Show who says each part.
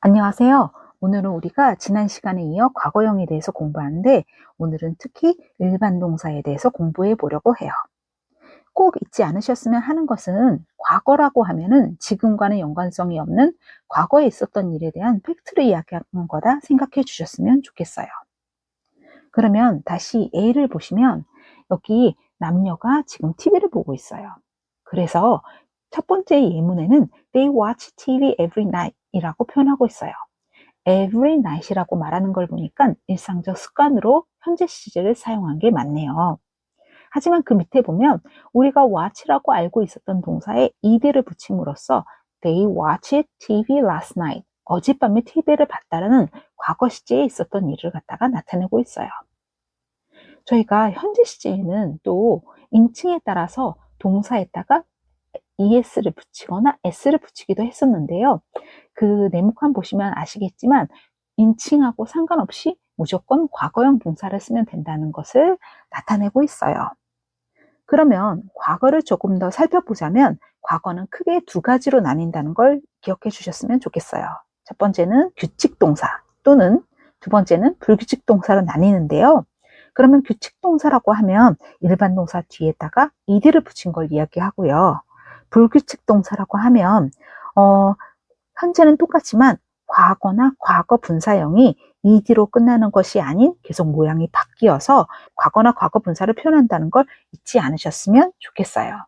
Speaker 1: 안녕하세요. 오늘은 우리가 지난 시간에 이어 과거형에 대해서 공부하는데 오늘은 특히 일반 동사에 대해서 공부해 보려고 해요. 꼭 잊지 않으셨으면 하는 것은 과거라고 하면은 지금과는 연관성이 없는 과거에 있었던 일에 대한 팩트를 이야기하는 거다 생각해 주셨으면 좋겠어요. 그러면 다시 A를 보시면 여기 남녀가 지금 TV를 보고 있어요. 그래서 첫 번째 예문에는 They watch TV every night 이라고 표현하고 있어요. every night이라고 말하는 걸 보니까 일상적 습관으로 현재 시제를 사용한 게 맞네요. 하지만 그 밑에 보면 우리가 watch라고 알고 있었던 동사에 ed를 붙임으로써 they watched TV last night 어젯밤에 TV를 봤다라는 과거 시제에 있었던 일을 갖다가 나타내고 있어요. 저희가 현재 시제에는 또 인칭에 따라서 동사에다가 es를 붙이거나 s를 붙이기도 했었는데요. 그 네모칸 보시면 아시겠지만 인칭하고 상관없이 무조건 과거형 동사를 쓰면 된다는 것을 나타내고 있어요. 그러면 과거를 조금 더 살펴보자면 과거는 크게 두 가지로 나뉜다는 걸 기억해 주셨으면 좋겠어요. 첫 번째는 규칙 동사 또는 두 번째는 불규칙 동사로 나뉘는데요. 그러면 규칙 동사라고 하면 일반 동사 뒤에다가 ed를 붙인 걸 이야기하고요. 불규칙 동사라고 하면 어, 현재는 똑같지만 과거나 과거 분사형이 ed로 끝나는 것이 아닌 계속 모양이 바뀌어서 과거나 과거 분사를 표현한다는 걸 잊지 않으셨으면 좋겠어요.